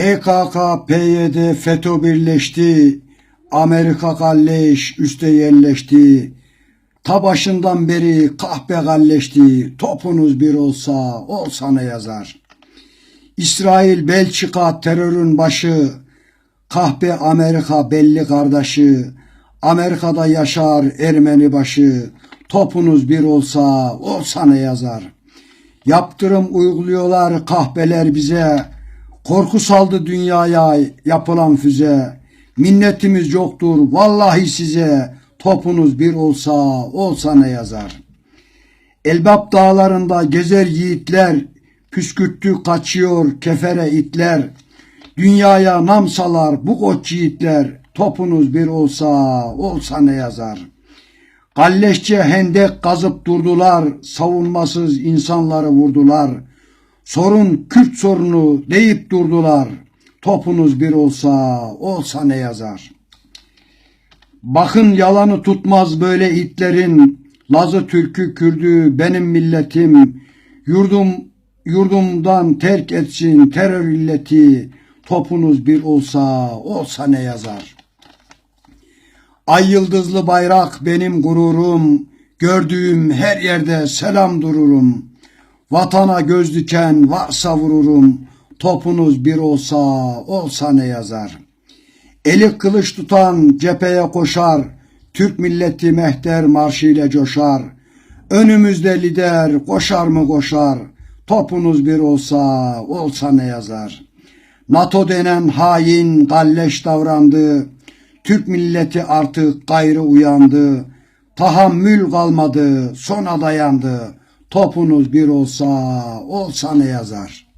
PKK, PYD, FETÖ birleşti. Amerika galleş üste yerleşti. Ta başından beri kahpe galleşti. Topunuz bir olsa olsa ne yazar. İsrail, Belçika terörün başı. Kahpe Amerika belli kardeşi. Amerika'da yaşar Ermeni başı. Topunuz bir olsa olsa ne yazar. Yaptırım uyguluyorlar kahpeler bize. Korku saldı dünyaya yapılan füze. Minnetimiz yoktur vallahi size. Topunuz bir olsa olsa ne yazar. Elbap dağlarında gezer yiğitler. Püskürttü kaçıyor kefere itler. Dünyaya nam salar bu koç yiğitler. Topunuz bir olsa olsa ne yazar. Galleşçe hendek kazıp durdular, savunmasız insanları vurdular. Sorun Kürt sorunu deyip durdular. Topunuz bir olsa, olsa ne yazar. Bakın yalanı tutmaz böyle itlerin. Lazı Türk'ü Kürdü benim milletim. Yurdum yurdumdan terk etsin terör illeti. Topunuz bir olsa, olsa ne yazar. Ay yıldızlı bayrak benim gururum. Gördüğüm her yerde selam dururum. Vatana göz diken varsa vururum. Topunuz bir olsa olsa ne yazar. Eli kılıç tutan cepheye koşar. Türk milleti mehter marşıyla coşar. Önümüzde lider koşar mı koşar. Topunuz bir olsa olsa ne yazar. NATO denen hain galleş davrandı. Türk milleti artık gayrı uyandı. Tahammül kalmadı, sona dayandı. Topunuz bir olsa, olsa ne yazar?